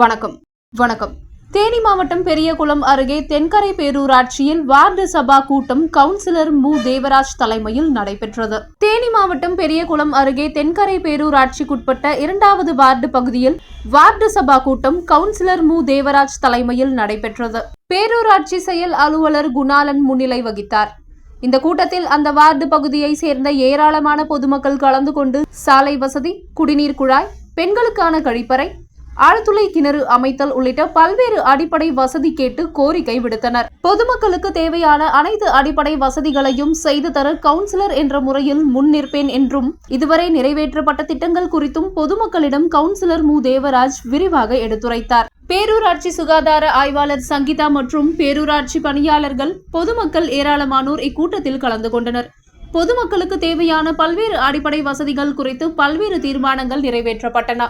வணக்கம். வணக்கம். தேனி மாவட்டம் பெரியகுளம் அருகே தென்கரை பேரூராட்சியில் வார்டு சபா கூட்டம் கவுன்சிலர் மு. தேவராஜ் தலைமையில் நடைபெற்றது. தேனி மாவட்டம் பெரியகுளம் அருகே தென்கரை பேரூராட்சிக்குட்பட்ட இரண்டாவது வார்டு பகுதியில் வார்டு சபா கூட்டம் கவுன்சிலர் மு. தேவராஜ் தலைமையில் நடைபெற்றது. பேரூராட்சி செயல் அலுவலர் குணாலன் முன்னிலை வகித்தார். இந்த கூட்டத்தில் அந்த வார்டு பகுதியை சேர்ந்த ஏராளமான பொதுமக்கள் கலந்து கொண்டு சாலை வசதி குடிநீர் குழாய் பெண்களுக்கான கழிப்பறை ஆழ்துளை கிணறு அமைத்தல் உள்ளிட்ட பல்வேறு அடிப்படை வசதி கேட்டு கோரிக்கை விடுத்தனர். பொதுமக்களுக்கு தேவையான அனைத்து அடிப்படை வசதிகளையும் செய்து தர கவுன்சிலர் என்ற முறையில் முன்னிற்பேன் என்றும் இதுவரை நிறைவேற்றப்பட்ட திட்டங்கள் குறித்தும் பொதுமக்களிடம் கவுன்சிலர் மு. தேவராஜ் விரிவாக எடுத்துரைத்தார். பேரூராட்சி சுகாதார ஆய்வாளர் சங்கீதா மற்றும் பேரூராட்சி பணியாளர்கள் பொதுமக்கள் ஏராளமானோர் இக்கூட்டத்தில் கலந்து கொண்டனர். பொதுமக்களுக்கு தேவையான பல்வேறு அடிப்படை வசதிகள் குறித்து பல்வேறு தீர்மானங்கள் நிறைவேற்றப்பட்டன.